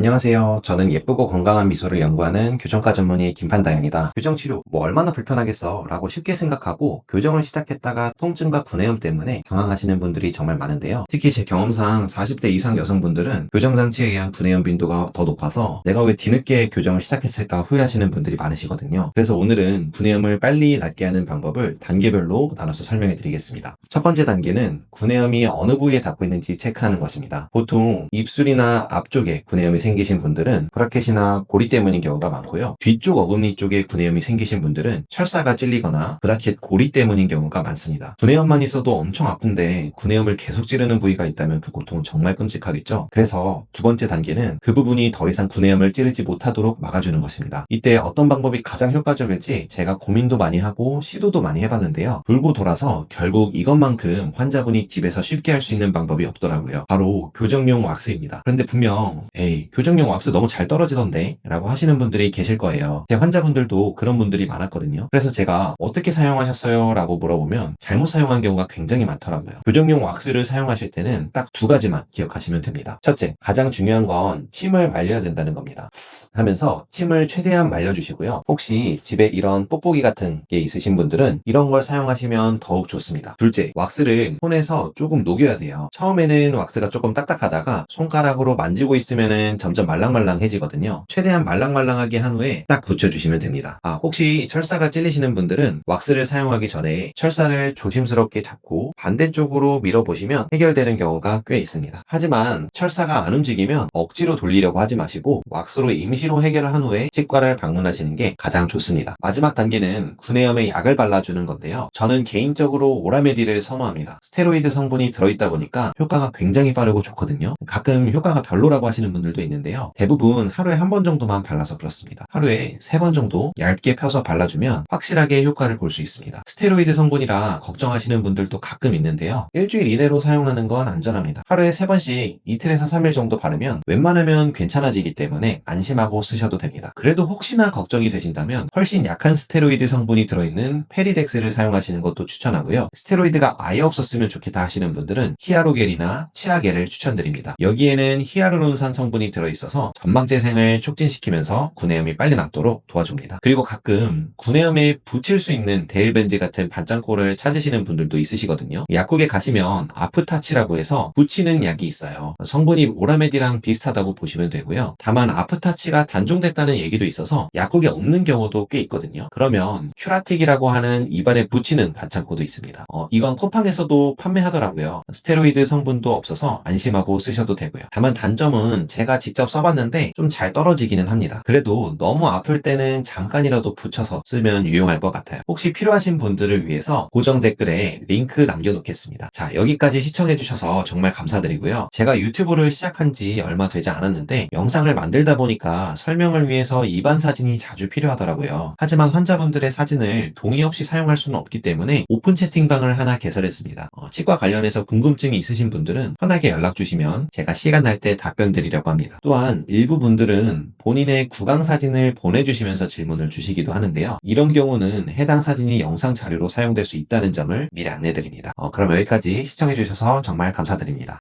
안녕하세요. 저는 예쁘고 건강한 미소를 연구하는 교정과 전문의 김판다입니다. 교정 치료 뭐 얼마나 불편하겠어 라고 쉽게 생각하고 교정을 시작했다가 통증과 분해염 때문에 당황하시는 분들이 정말 많은데요. 특히 제 경험상 40대 이상 여성분들은 교정 장치에 의한 분해염 빈도가 더 높아서 내가 왜 뒤늦게 교정을 시작했을까 후회하시는 분들이 많으시거든요. 그래서 오늘은 분해염을 빨리 낫게 하는 방법을 단계별로 나눠서 설명해 드리겠습니다. 첫 번째 단계는 분해염이 어느 부위에 닿고 있는지 체크하는 것입니다. 보통 입술이나 앞쪽에 분해염이 생 기신 분들은 브라켓이나 고리 때문인 경우가 많고요. 뒤쪽 어금니 쪽에 분해염이 생기신 분들은 철사가 찔리거나 브라켓 고리 때문인 경우가 많습니다. 분해염만 있어도 엄청 아픈데 분해염을 계속 찌르는 부위가 있다면 그 고통은 정말 끔찍하겠죠. 그래서 두 번째 단계는 그 부분이 더 이상 분해염을 찌르지 못하도록 막아주는 것입니다. 이때 어떤 방법이 가장 효과적일지 제가 고민도 많이 하고 시도도 많이 해봤는데요. 돌고 돌아서 결국 이것만큼 환자분이 집에서 쉽게 할 수 있는 방법이 없더라고요. 바로 교정용 왁스입니다. 그런데 분명 에이 교정용 왁스 너무 잘 떨어지던데 라고 하시는 분들이 계실 거예요. 제 환자분들도 그런 분들이 많았거든요. 그래서 제가 어떻게 사용하셨어요? 라고 물어보면 잘못 사용한 경우가 굉장히 많더라고요. 교정용 왁스를 사용하실 때는 딱 두 가지만 기억하시면 됩니다. 첫째, 가장 중요한 건 침을 말려야 된다는 겁니다. 하면서 침을 최대한 말려주시고요. 혹시 집에 이런 뽁뽁이 같은 게 있으신 분들은 이런 걸 사용하시면 더욱 좋습니다. 둘째, 왁스를 손에서 조금 녹여야 돼요. 처음에는 왁스가 조금 딱딱하다가 손가락으로 만지고 있으면은 점점 말랑말랑해지거든요. 최대한 말랑말랑하게 한 후에 딱 붙여주시면 됩니다. 아, 혹시 철사가 찔리시는 분들은 왁스를 사용하기 전에 철사를 조심스럽게 잡고 반대쪽으로 밀어보시면 해결되는 경우가 꽤 있습니다. 하지만 철사가 안 움직이면 억지로 돌리려고 하지 마시고 왁스로 임시로 해결을 한 후에 치과를 방문하시는 게 가장 좋습니다. 마지막 단계는 구내염에 약을 발라주는 건데요. 저는 개인적으로 오라메디를 선호합니다. 스테로이드 성분이 들어있다 보니까 효과가 굉장히 빠르고 좋거든요. 가끔 효과가 별로라고 하시는 분들도 있는데 요. 대부분 하루에 한 번 정도만 발라서 그렇습니다. 하루에 세 번 정도 얇게 펴서 발라주면 확실하게 효과를 볼 수 있습니다. 스테로이드 성분이라 걱정하시는 분들도 가끔 있는데요. 일주일 이내로 사용하는 건 안전합니다. 하루에 세 번씩 이틀에서 3일 정도 바르면 웬만하면 괜찮아지기 때문에 안심하고 쓰셔도 됩니다. 그래도 혹시나 걱정이 되신다면 훨씬 약한 스테로이드 성분이 들어있는 페리덱스를 사용하시는 것도 추천하고요. 스테로이드가 아예 없었으면 좋겠다 하시는 분들은 히아로겔이나 치아겔을 추천드립니다. 여기에는 히아루론산 성분이 들어 있어서 점막 재생을 촉진시키면서 구내염이 빨리 낫도록 도와줍니다. 그리고 가끔 구내염에 붙일 수 있는 데일밴드 같은 반창고를 찾으시는 분들도 있으시거든요. 약국에 가시면 아프타치라고 해서 붙이는 약이 있어요. 성분이 오라메디랑 비슷하다고 보시면 되고요. 다만 아프타치가 단종됐다는 얘기도 있어서 약국에 없는 경우도 꽤 있거든요. 그러면 큐라틱이라고 하는 입안에 붙이는 반창고도 있습니다. 어, 이건 쿠팡에서도 판매하더라고요. 스테로이드 성분도 없어서 안심하고 쓰셔도 되고요. 다만 단점은 제가 직접 써봤는데 좀 잘 떨어지기는 합니다. 그래도 너무 아플 때는 잠깐이라도 붙여서 쓰면 유용할 것 같아요. 혹시 필요하신 분들을 위해서 고정 댓글에 링크 남겨놓겠습니다. 자, 여기까지 시청해주셔서 정말 감사드리고요. 제가 유튜브를 시작한 지 얼마 되지 않았는데 영상을 만들다 보니까 설명을 위해서 입안 사진이 자주 필요하더라고요. 하지만 환자분들의 사진을 동의 없이 사용할 수는 없기 때문에 오픈 채팅방을 하나 개설했습니다. 어, 치과 관련해서 궁금증이 있으신 분들은 편하게 연락 주시면 제가 시간 날 때 답변 드리려고 합니다. 또한 일부 분들은 본인의 구강 사진을 보내주시면서 질문을 주시기도 하는데요. 이런 경우는 해당 사진이 영상 자료로 사용될 수 있다는 점을 미리 안내드립니다. 어, 그럼 여기까지 시청해주셔서 정말 감사드립니다.